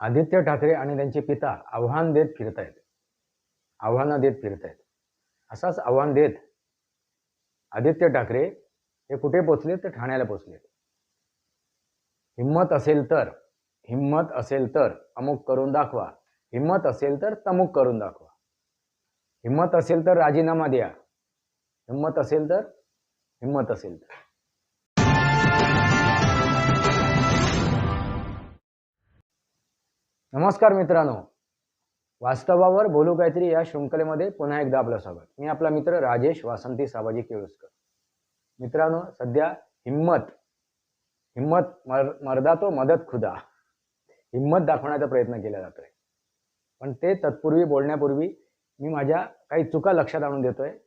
आदित्य ठाकरे आणि त्यांचे पिता आव्हान देत फिरतायत. आव्हानं देत फिरतायत. असाच आव्हान देत आदित्य ठाकरे हे कुठे पोचले? तर ठाण्याला पोचले. हिम्मत असेल तर हिम्मत असेल तर अमुक करून दाखवा. हिम्मत असेल तर तमुक करून दाखवा. हिम्मत असेल तर राजीनामा द्या. हिम्मत असेल तर हिम्मत असेल तर. नमस्कार मित्रांनो. वास्तवावर बोलू काहीतरी या शृंखलेमध्ये पुन्हा एकदा आपलं स्वागत. मी आपला मित्र राजेश वासंती साबाजी केळुसकर. मित्रांनो सध्या हिम्मत हिम्मत मर मर्दा तो मदत खुदा. हिम्मत दाखवण्याचा प्रयत्न केला जातोय. पण ते तत्पूर्वी बोलण्यापूर्वी मी माझ्या काही चुका लक्षात आणून देतोय.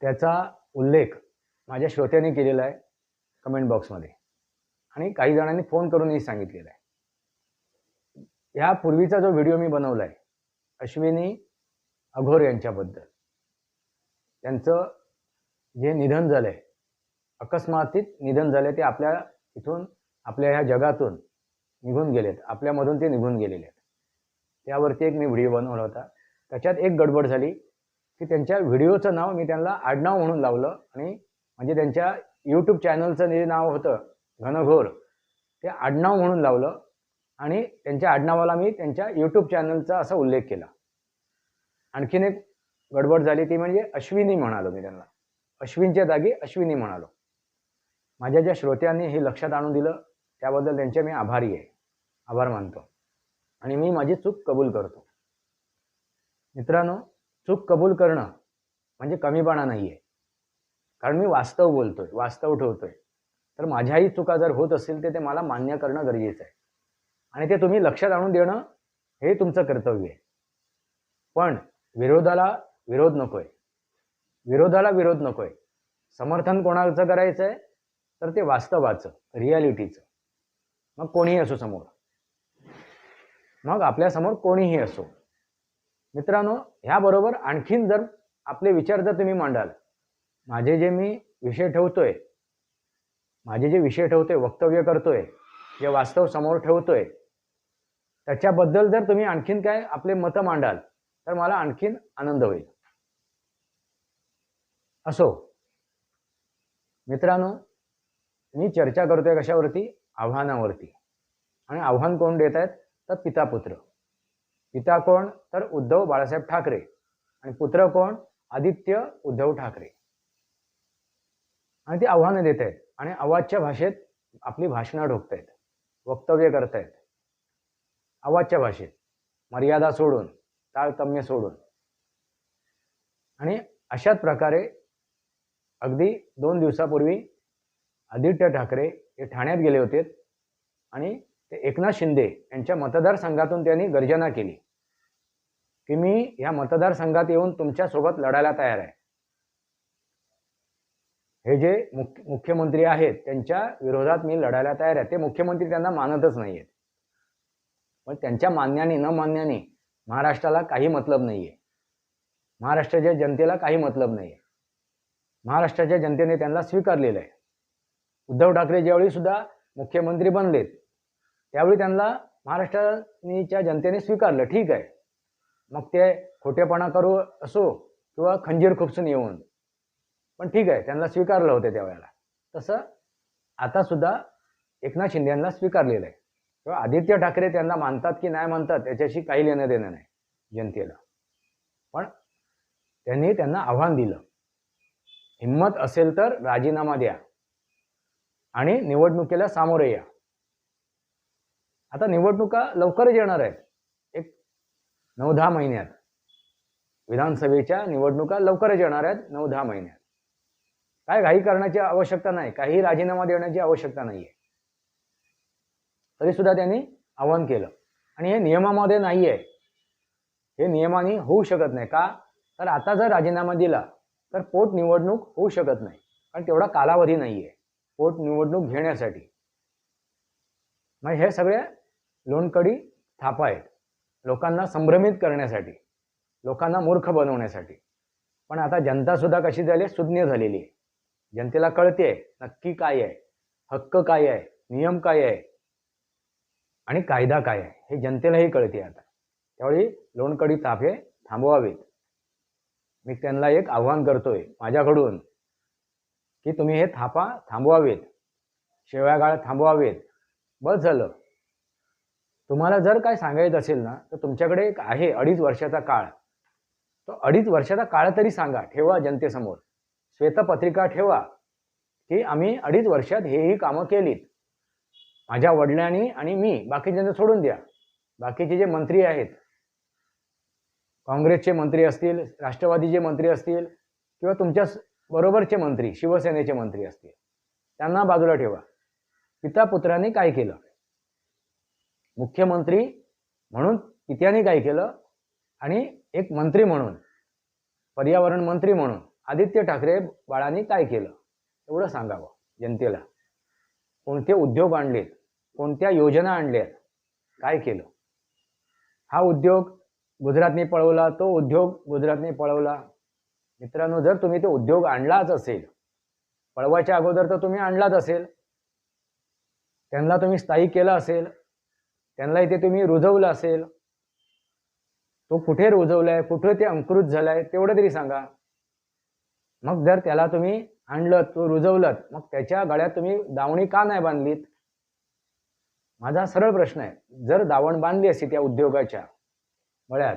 त्याचा उल्लेख माझ्या श्रोत्यांनी केलेला आहे कमेंट बॉक्समध्ये. आणि काही जणांनी फोन करूनही सांगितलेला आहे. या पूर्वीचा जो व्हिडिओ मी बनवला आहे अश्विनी अघोर यांच्याबद्दल. त्यांचं जे निधन झालं आहे अकस्मातीत निधन झालं ते आपल्या इथून आपल्या ह्या जगातून निघून गेलेत. आपल्यामधून ते निघून गेलेले आहेत. त्यावरती एक मी व्हिडिओ बनवला होता. त्याच्यात एक गडबड झाली की त्यांच्या व्हिडिओचं नाव मी त्यांना आडनाव म्हणून लावलं आणि म्हणजे त्यांच्या यूट्यूब चॅनलचं जे नाव होतं घनघोर ते आडनाव म्हणून लावलं. आणि त्यांच्या आडनावाला मी त्यांच्या यूट्यूब चॅनलचा असा उल्लेख केला. आणखीन एक गडबड झाली ती म्हणजे अश्विनी म्हणालो मी त्यांना. अश्विनच्या जागी अश्विनी म्हणालो. माझ्या ज्या श्रोत्यांनी हे लक्षात आणून दिलं त्याबद्दल त्यांचे मी आभारी आहे. आभार मानतो. आणि मी माझी चूक कबूल करतो. मित्रांनो चूक कबूल करणं म्हणजे कमीपणा नाही आहे कारण मी वास्तव बोलतोय वास्तव ठेवतोय. तर माझ्याही चुका जर होत असतील तर ते मला मान्य करणं गरजेचं आहे. आणि ते तुम्ही लक्षात आणून देणं हे तुमचं कर्तव्य आहे. पण विरोधाला विरोध नकोय. विरोधाला विरोध नकोय. समर्थन कोणाचं करायचं आहे तर ते वास्तवाचं रियालिटीचं. मग कोणीही असो समोर. मग आपल्यासमोर कोणीही असो. मित्रांनो ह्याबरोबर आणखीन जर आपले विचार जर तुम्ही मांडाल माझे जे मी विषय ठेवतोय माझे जे विषय ठेवतोय वक्तव्य करतोय जे वास्तव समोर ठेवतोय त्याच्याबद्दल जर तुम्ही आणखीन काय आपले मतं मांडाल तर मला आणखीन आनंद होईल. असो. मित्रांनो मी चर्चा करतोय कशावरती? आव्हानावरती. आणि आव्हान कोण देत आहेत? तर पिता पुत्र. पिता कोण? तर उद्धव बाळासाहेब ठाकरे. आणि पुत्र कोण? आदित्य उद्धव ठाकरे. आणि ती आव्हानं देत आहेत. आणि आवाजच्या भाषेत आपली भाषणं ढोकतायत. वक्तव्य करतायत. आवाजच्या भाषेत. मर्यादा सोडून ताळतम्य सोडून. आणि अशाच प्रकारे अगदी दोन दिवसापूर्वी आदित्य ठाकरे हे ठाण्यात गेले होते आणि ते एकनाथ शिंदे यांच्या मतदारसंघातून त्यांनी गर्जना केली की मी ह्या मतदारसंघात येऊन तुमच्यासोबत लढायला तयार आहे. हे जे मुख्य मुख्यमंत्री आहेत त्यांच्या विरोधात मी लढायला तयार आहे. ते मुख्यमंत्री त्यांना मानतच नाही आहेत पण त्यांच्या मान्याने न मान्याने महाराष्ट्राला काही मतलब नाही आहे महाराष्ट्राच्या जनतेला काही मतलब नाही आहे महाराष्ट्राच्या जनतेने त्यांना स्वीकारलेलं आहे. उद्धव ठाकरे ज्यावेळी सुद्धा मुख्यमंत्री बनलेत त्यावेळी त्यांना महाराष्ट्राच्या जनतेने स्वीकारलं. ठीक आहे. मग ते खोटेपणा करू असो किंवा खंजीर खुपसून येऊन. पण ठीक आहे त्यांना स्वीकारलं होतं त्यावेळेला. तसं आता सुद्धा एकनाथ शिंदे यांना स्वीकारलेलं आहे. किंवा आदित्य ठाकरे त्यांना मानतात की नाही मानतात याच्याशी काही लेणं देणं नाही जनतेला. पण त्यांनी त्यांना आव्हान दिलं. हिंमत असेल तर राजीनामा द्या. आणि निवडणुकीला सामोरे या. आता निवडणुका लवकरच येणार आहेत. एक नऊ दहा महिन्यात. विधानसभेच्या निवडणुका लवकरच येणार आहेत नऊ दहा महिन्यात. काय घाई करण्याची आवश्यकता नाही काही राजीनामा देण्याची आवश्यकता नाही आहे तरी सुद्धा त्यांनी आवाहन केलं. आणि हे नियमामध्ये नाही आहे हे नियमाने होऊ शकत नाही. का? तर आता जर राजीनामा दिला तर पोटनिवडणूक होऊ शकत नाही. कारण तेवढा कालावधी नाही आहे पोटनिवडणूक घेण्यासाठी. मग हे सगळे लोणकडी थापा आहेत. लोकांना संभ्रमित करण्यासाठी. लोकांना मूर्ख बनवण्यासाठी. पण आता जनता सुद्धा कशी झाली? सुज्ञ झालेली आहे. जनतेला कळते नक्की काय आहे. हक्क काय आहे? नियम काय आहे? आणि कायदा काय आहे? हे जनतेलाही कळते आता. त्यावेळी लोणकडी ताफे थांबवावेत. मी त्यांना एक आव्हान करतोय माझ्याकडून की तुम्ही हे थापा थांबवावेत. शेवयागाळ थांबवावेत. बस झालं. तुम्हाला जर काय सांगायचं असेल ना तर तुमच्याकडे एक आहे अडीच वर्षाचा काळ. तो अडीच वर्षाचा काळ तरी सांगा ठेवा जनतेसमोर. श्वेतपत्रिका ठेवा की आम्ही अडीच वर्षात हेही कामं केलीत. माझ्या वडिलांनी आणि मी बाकीच्यांना सोडून द्या. बाकीचे जे मंत्री आहेत काँग्रेसचे मंत्री असतील राष्ट्रवादीचे मंत्री असतील किंवा तुमच्या बरोबरचे मंत्री शिवसेनेचे मंत्री असतील त्यांना बाजूला ठेवा. पिता पुत्रांनी काय केलं? मुख्यमंत्री म्हणून पित्याने काय केलं? आणि एक मंत्री म्हणून पर्यावरण मंत्री म्हणून आदित्य ठाकरे बाळांनी काय केलं? एवढं सांगावं जनतेला. कोणते उद्योग आणलेत कोणत्या योजना आणल्यात काय केलं? हा उद्योग गुजरातने पळवला तो उद्योग गुजरातने पळवला. मित्रांनो जर तुम्ही तो उद्योग आणलाच असेल पळवायच्या अगोदर तर तुम्ही आणलाच असेल. त्यांना तुम्ही स्थायी केला असेल त्यांना इथे तुम्ही रुजवलं असेल. तो कुठे रुजवलाय कुठे ते अंकुरित झालाय तेवढं तरी सांगा. मग जर त्याला तुम्ही आणलं तू रुजवलं मग त्याच्या गळ्यात तुम्ही दावणी का नाही बांधलीत? माझा सरळ प्रश्न आहे. जर दावण बांधली असती त्या उद्योगाच्या गळ्यात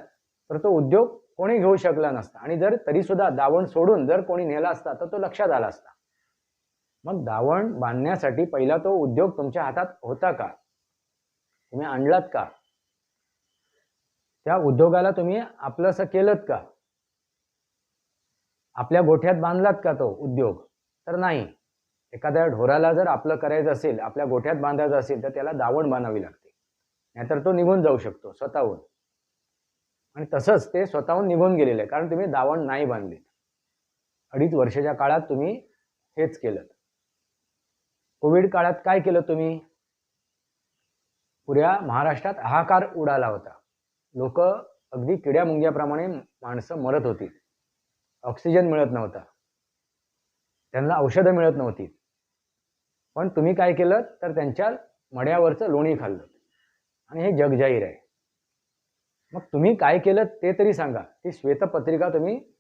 तर तो उद्योग कोणी घेऊ शकला नसता. आणि जर तरी सुद्धा दावण सोडून जर कोणी नेला असता तर तो लक्षात आला असता. मग दावण बांधण्यासाठी पहिला तो उद्योग तुमच्या हातात होता का? तुम्ही आणलात का? त्या उद्योगाला तुम्ही आपलंसं केलं का? आपल्या गोठ्यात बांधलात का तो उद्योग? तर नाही. एखाद्या ढोराला जर आपलं करायचं असेल आपल्या गोठ्यात बांधायचं असेल तर त्याला दावण बांधावी लागते. नाहीतर तो निघून जाऊ शकतो स्वतःहून. आणि तसंच ते स्वतःहून निघून गेलेलं आहे कारण तुम्ही दावण नाही बांधले अडीच वर्षाच्या काळात तुम्ही हेच केलं. कोविड काळात काय केलं तुम्ही? पुऱ्या महाराष्ट्रात हाहाकार उडाला होता. लोक अगदी किड्या मुंग्याप्रमाणे माणसं मरत होती. ऑक्सिजन मिळत नव्हता. त्यांना औषधं मिळत नव्हती. पण तुम्ही काय केलं? तर त्यांच्या मड्यावरचं लोणी खाल्लं. आणि हे जगजाहीर आहे. मग तुम्ही काय केलं ते तरी सांगा. ती श्वेतपत्रिका तुम्ही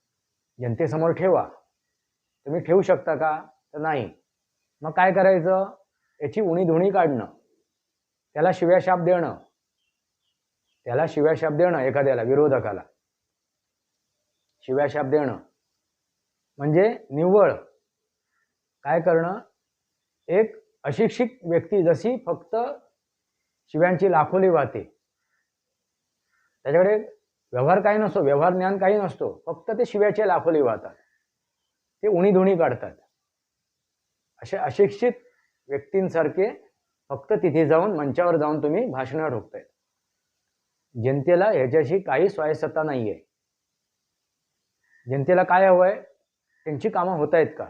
जनतेसमोर ठेवा. तुम्ही ठेवू शकता का? तर नाही. मग काय करायचं? याची उणी धुणी काढणं. त्याला शिव्याशाप देणं. त्याला शिव्याशाप देणं एखाद्याला विरोधकाला. शिव्याशाप देणं. म्हणजे निव्वळ. काय करणं? एक अशिक्षित व्यक्ती जशी फक्त शिव्यांची लाखोली वाहते. त्याच्याकडे व्यवहार काही नसतो व्यवहार ज्ञान काही नसतो फक्त ते शिव्याचे लाखोली वाहतात. ते उणी धुणी काढतात. असे अशिक्षित व्यक्तींसारखे फक्त तिथे जाऊन मंचावर जाऊन तुम्ही भाषणं ठोकताय जनतेला ह्याच्याशी काही स्वायत्तता नाही आहे जनतेला काय हवं आहे त्यांची कामं होत आहेत का?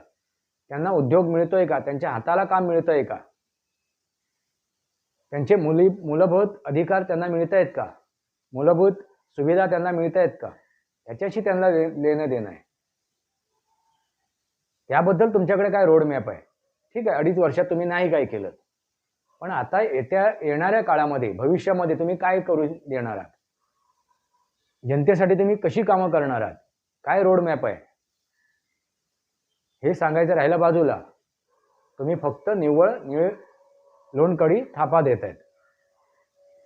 त्यांना उद्योग मिळतोय का? त्यांच्या हाताला काम मिळतंय का? त्यांचे मुली मूलभूत अधिकार त्यांना मिळत आहेत का? मूलभूत सुविधा त्यांना मिळत आहेत का? याच्याशी त्यांना लेणं देणं आहे. त्याबद्दल तुमच्याकडे काय रोड मॅप आहे? ठीक आहे अडीच वर्षात तुम्ही नाही काय केलं. पण आता येत्या येणाऱ्या काळामध्ये भविष्यामध्ये तुम्ही काय करू देणार आहात? जनतेसाठी तुम्ही कशी कामं करणार आहात? काय रोड मॅप आहे? हे सांगायचं राहिलं बाजूला. तुम्ही फक्त निव्वळ निळ लोणकडी थापा देत आहेत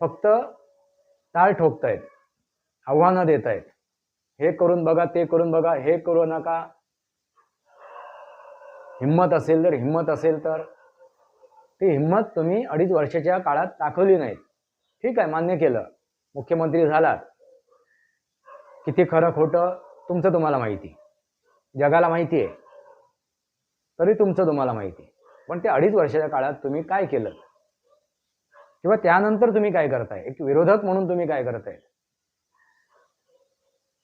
फक्त टाळ ठोकतायत. आव्हानं देत आहेत हे करून बघा ते करून बघा हे करू नका. हिंमत असेल तर हिंमत असेल तर. ती हिंमत तुम्ही अडीच वर्षाच्या काळात दाखवली नाहीत. ठीक आहे मान्य केलं. मुख्यमंत्री झालात. किती खरं खोटं तुमचं तुम्हाला माहिती. जगाला माहिती आहे. तरी तुमचं तुम्हाला माहिती पण ते अडीच वर्षाच्या काळात तुम्ही काय केलं? किंवा त्यानंतर तुम्ही काय करताय? एक विरोधक म्हणून तुम्ही काय करताय?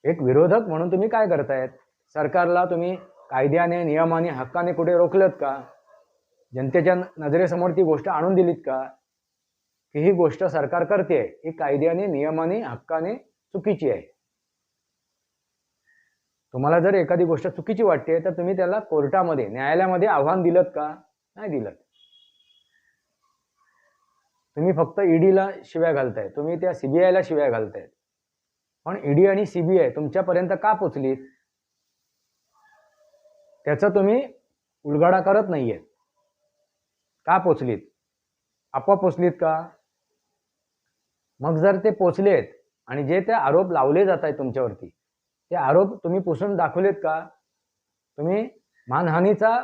एक विरोधक म्हणून तुम्ही काय करतायत सरकारला तुम्ही कायद्याने नियमाने हक्काने कुठे रोखलत का? जनतेच्या नजरेसमोर ती गोष्ट आणून दिलीत का? की ही गोष्ट सरकार करते ही कायद्याने नियमाने हक्काने चुकीची आहे. तुम्हाला जर एखादी गोष्ट चुकीची वाटते तर तुम्ही त्याला कोर्टामध्ये न्यायालयामध्ये आव्हान दिलं का? नाही दिलं तुम्ही फक्त ईडीला शिव्या घालताय. तुम्ही त्या सीबीआयला शिव्या घालताय. पण ईडी आणि सीबीआय तुमच्यापर्यंत का पोचलीत? त्याचा तुम्ही उलगाडा करत नाहीयेत का पोचलीत? आपोआप पोचलीत का? मग जर ते पोचलेत आणि जे ते आरोप लावले जात आहेत तुमच्यावरती ते आरोप तुम्ही पुसून दाखवलेत का? तुम्ही मानहानीचा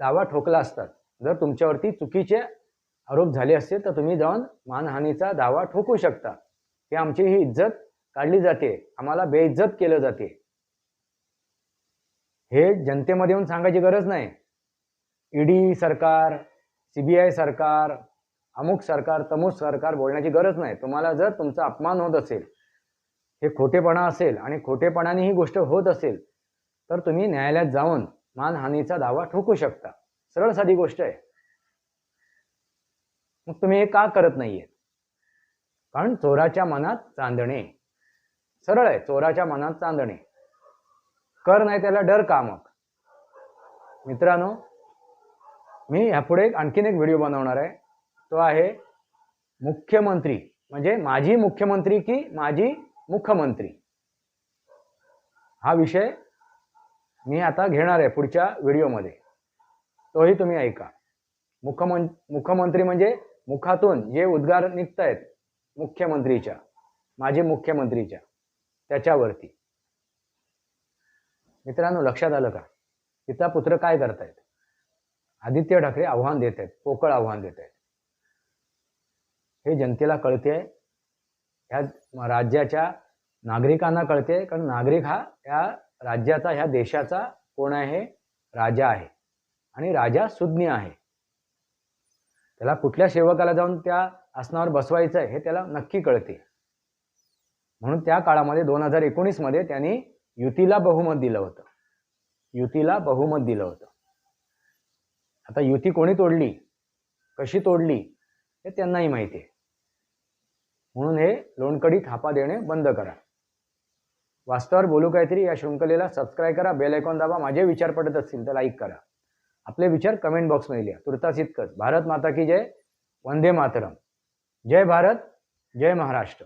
दावा ठोकला असतात. जर तुमच्यावरती चुकीचे आरोप झाले असतील तर तुम्ही जाऊन मानहानीचा दावा ठोकू शकता. की आमची ही इज्जत काढली जाते. आम्हाला बेइज्जत केलं जाते. हे जनतेमध्ये येऊन सांगायची गरज नाही. ईडी सरकार सीबीआय सरकार अमुक सरकार तमुक सरकार बोलण्याची गरज नाही. तुम्हाला जर तुमचा अपमान होत असेल हे खोटेपणा असेल आणि खोटेपणाने ही गोष्ट होत असेल तर तुम्ही न्यायालयात जाऊन मानहानीचा दावा ठोकू शकता. सरळ साधी गोष्ट आहे. मग तुम्ही हे का करत नाहीये? कारण चोराच्या मनात चांदणे. सरळ आहे चोराच्या मनात चांदणे. कर नाही त्याला डर का मग? मित्रांनो मी ह्यापुढे एक आणखीन एक व्हिडिओ बनवणार आहे. तो आहे मुख्यमंत्री म्हणजे माझी मुख्यमंत्री की माझी मुख्यमंत्री. हा विषय मी आता घेणार आहे पुढच्या व्हिडिओमध्ये. तोही तुम्ही ऐका. मुख्यमं मुख्यमंत्री म्हणजे मुखातून जे उद्गार निघत आहेत मुख्यमंत्रीच्या माजी मुख्यमंत्रीच्या त्याच्यावरती. मित्रांनो लक्षात आलं का? पिता पुत्र काय करतायत? आदित्य ठाकरे आव्हान देत आहेत पोकळ आव्हान देत आहेत हे जनतेला कळते ह्या राज्याच्या नागरिकांना कळते कारण नागरिक हा या राज्याचा ह्या देशाचा कोण आहे? राजा आहे. आणि राजा सुज्ञ आहे. त्याला कुठल्या सेवकाला जाऊन त्या आसनावर बसवायचं आहे हे त्याला नक्की कळते. म्हणून त्या काळामध्ये दोन हजार एकोणीसमध्ये त्यांनी युतीला बहुमत दिलं होतं. युतीला बहुमत दिलं होतं. आता युती कोणी तोडली? कशी तोडली? हे त्यांनाही माहिती आहे. म्हणून हे लोणकडी थापा देणे बंद करा. वास्तवावर बोलू काहीतरी या शृंखलेला सबस्क्राईब करा बेल ऐकॉन दाबा माझे विचार पडत असतील तर लाईक करा. आपले विचार कमेंट बॉक्समध्ये लिहा. तुर्तास इतकंच. भारत माता की जय. वंदे मातरम. जय भारत जय महाराष्ट्र.